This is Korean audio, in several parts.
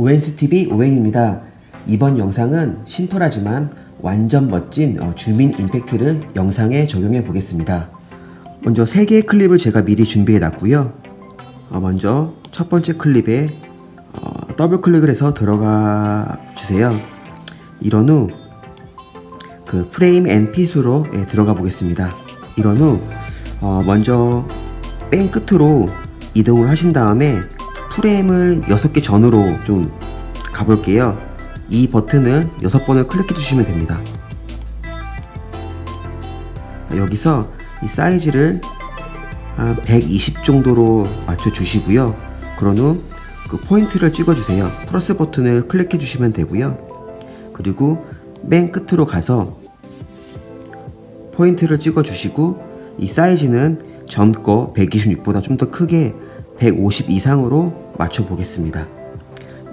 ONSTV 오행입니다. 이번 영상은 신토라지만 완전 멋진 어, 주민 임팩트를 영상에 적용해 보겠습니다. 먼저 3개의 클립을 제가 미리 준비해 놨고요. 어, 먼저 첫 번째 클립에 어, 더블 클릭을 해서 들어가 주세요. 이런 후 그 프레임 앤 핏으로 예, 들어가 보겠습니다. 이런 후 어, 먼저 맨 끝으로 이동을 하신 다음에 프레임을 6개 전으로 좀 가볼게요. 이 버튼을 6번을 클릭해 주시면 됩니다. 여기서 이 사이즈를 한 120 정도로 맞춰 주시고요. 그런 후 그 포인트를 찍어 주세요. 플러스 버튼을 클릭해 주시면 되고요. 그리고 맨 끝으로 가서 포인트를 찍어 주시고 이 사이즈는 전 거 126보다 좀 더 크게 150 이상으로 맞춰 보겠습니다.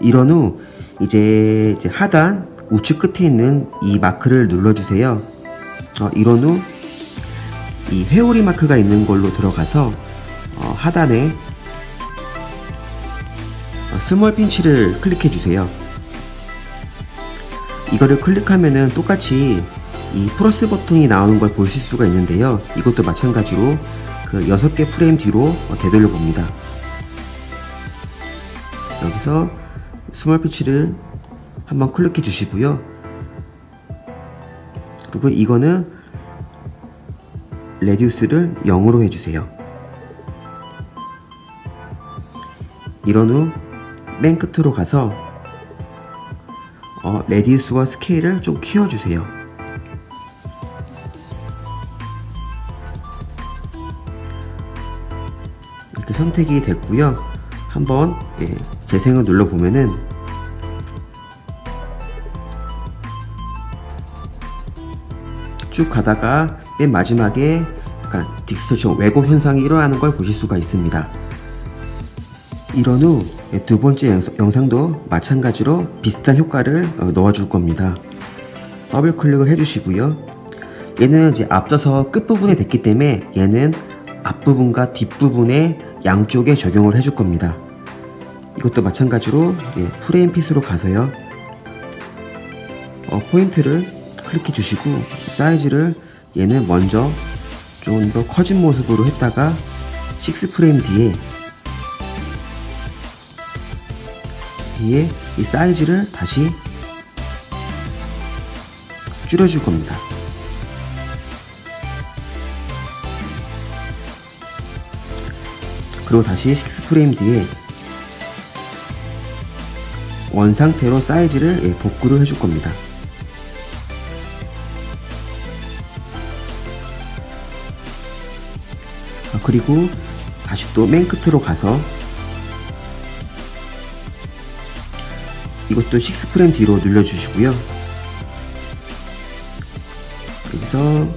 이런 후 이제, 이제 하단 우측 끝에 있는 이 마크를 눌러 주세요. 어, 이런 후 이 회오리 마크가 있는 걸로 들어가서 어, 하단에 어, 스몰 핀치를 클릭해 주세요. 이거를 클릭하면은 똑같이 이 플러스 버튼이 나오는 걸 보실 수가 있는데요. 이것도 마찬가지로 그 6개 프레임 뒤로 어, 되돌려 봅니다. 여기서 스몰 핀치를 한번 클릭해 주시고요. 그리고 이거는 레디우스를 0으로 해주세요. 이런 후 맨 끝으로 가서 어, 레디우스와 스케일을 좀 키워주세요. 이렇게 선택이 됐고요. 한번 예, 재생을 눌러보면은 쭉 가다가 맨 마지막에 약간 딕스처럼 왜곡 현상이 일어나는 걸 보실 수가 있습니다. 이런 후 두 번째 영상- 영상도 마찬가지로 비슷한 효과를 어, 넣어줄 겁니다. 더블 클릭을 해주시고요. 얘는 이제 앞서서 끝부분에 됐기 때문에 얘는 앞부분과 뒷부분에 양쪽에 적용을 해줄 겁니다. 이것도 마찬가지로 예, 프레임 핏으로 가서요. 어, 포인트를 클릭해 주시고 사이즈를 얘는 먼저 좀 더 커진 모습으로 했다가 6 프레임 뒤에 뒤에 이 사이즈를 다시 줄여줄 겁니다. 그리고 다시 6 프레임 뒤에 원 상태로 사이즈를 예, 복구를 해줄 겁니다. 아, 그리고 다시 또 맨 끝으로 가서 이것도 6 프레임 뒤로 눌러주시고요. 여기서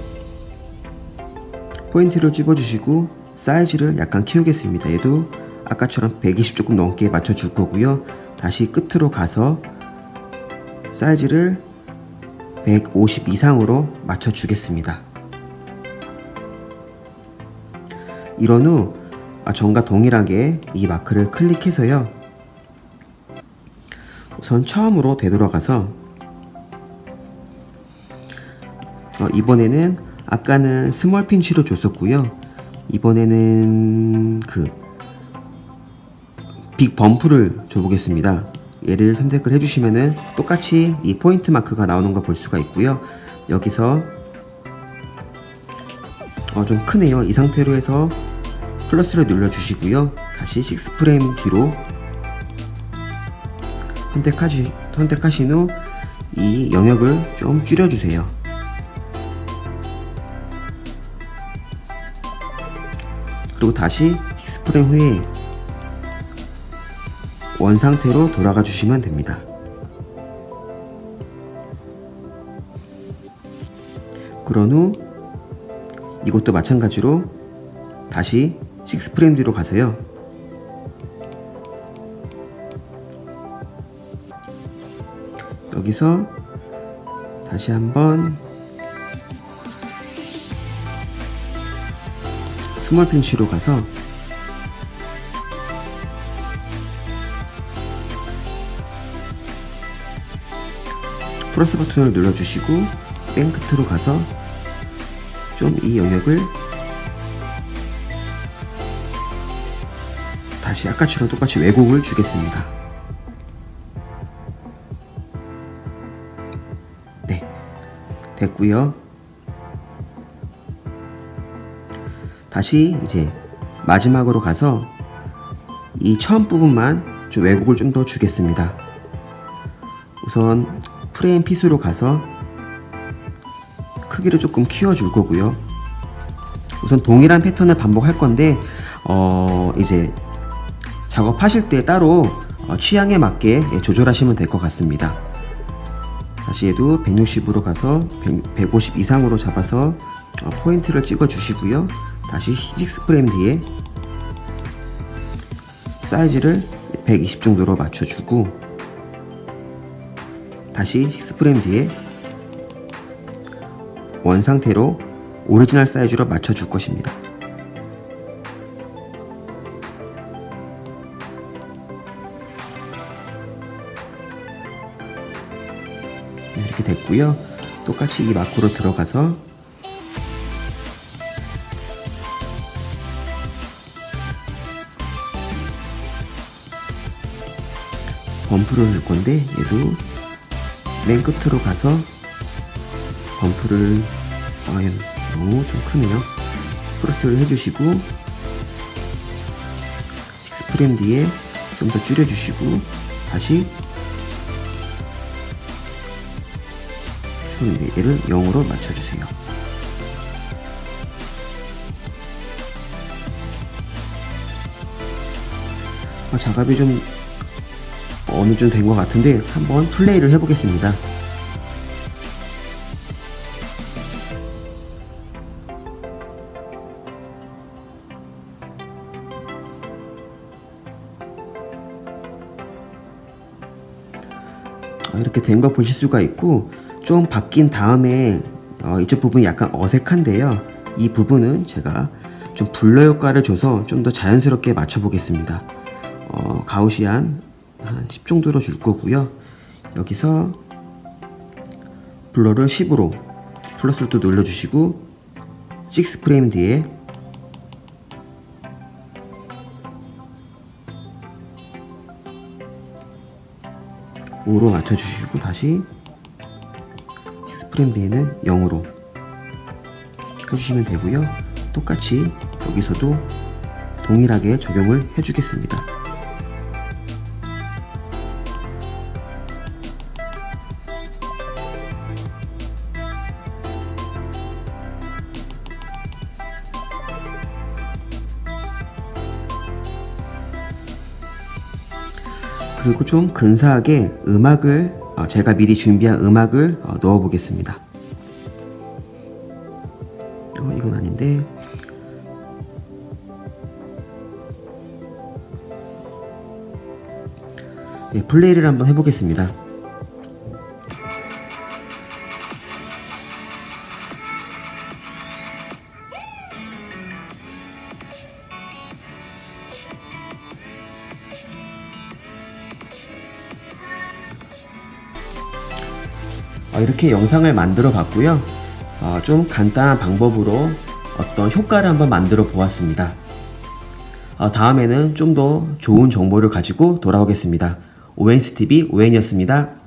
포인트를 집어주시고 사이즈를 약간 키우겠습니다. 얘도 아까처럼 120 조금 넘게 맞춰 줄 거고요. 다시 끝으로 가서 사이즈를 150 이상으로 맞춰 주겠습니다. 이런 후 아, 전과 동일하게 이 마크를 클릭해서요. 우선 처음으로 되돌아가서 어, 이번에는 아까는 스몰 핀치로 줬었고요. 이번에는 그 빅 범프를 줘보겠습니다. 얘를 선택을 해주시면은 똑같이 이 포인트 마크가 나오는 걸 볼 수가 있고요. 여기서 어, 좀 크네요. 이 상태로 해서 플러스를 눌러주시고요. 다시 6 프레임 뒤로 선택하시, 선택하신 후 이 영역을 좀 줄여주세요. 그리고 다시 6 프레임 후에 원 상태로 돌아가 주시면 됩니다. 그런 후 이것도 마찬가지로 다시 6 프레임 뒤로 가세요. 여기서 다시 한번 스몰 핀치로 가서 플러스 버튼을 눌러주시고 맨 끝으로 가서 좀 이 영역을 다시 아까처럼 똑같이 왜곡을 주겠습니다. 네, 됐고요. 다시 이제 마지막으로 가서 이 처음 부분만 좀 왜곡을 좀 더 주겠습니다. 우선 프레임 피스로 가서 크기를 조금 키워줄 거고요. 우선 동일한 패턴을 반복할 건데 어 이제 작업하실 때 따로 어, 취향에 맞게 예, 조절하시면 될 것 같습니다. 다시 해도 160으로 가서 100, 150 이상으로 잡아서 어, 포인트를 찍어 주시고요. 다시 히직스 프레임 뒤에 사이즈를 120 정도로 맞춰주고 다시 식스 프레임 뒤에 원 상태로 오리지널 사이즈로 맞춰줄 것입니다. 네, 이렇게 됐고요. 똑같이 이 마크로 들어가서 범프를 줄 건데 얘도 맨 끝으로 가서 범프를 아 얘는 너무 좀 크네요. 크로스를 해주시고 식스프레임 뒤에 좀 더 줄여주시고 다시 얘를 0으로 맞춰주세요. 아, 작업이 좀 어느 정도 된 것 같은데 한번 플레이를 해보겠습니다. 어, 이렇게 된 거 보실 수가 있고 좀 바뀐 다음에 어, 이쪽 부분이 약간 어색한데요. 이 부분은 제가 좀 블러 효과를 줘서 좀 더 자연스럽게 맞춰 보겠습니다. 어, 가우시안 한 10 정도로 줄 거고요. 여기서 블러를 10으로 플러스를 또 눌러주시고 6 프레임 뒤에 오로 맞춰주시고 다시 6 프레임 뒤에는 0으로 해주시면 되고요. 똑같이 여기서도 동일하게 적용을 해주겠습니다. 그리고 좀 근사하게 음악을 어, 제가 미리 준비한 음악을 어, 넣어 보겠습니다. 어, 이건 아닌데 네, 플레이를 한번 해보겠습니다. 이렇게 영상을 만들어 봤고요. 어, 좀 간단한 방법으로 어떤 효과를 한번 만들어 보았습니다. 어, 다음에는 좀 더 좋은 정보를 가지고 돌아오겠습니다. 오웬스TV 오웬이었습니다.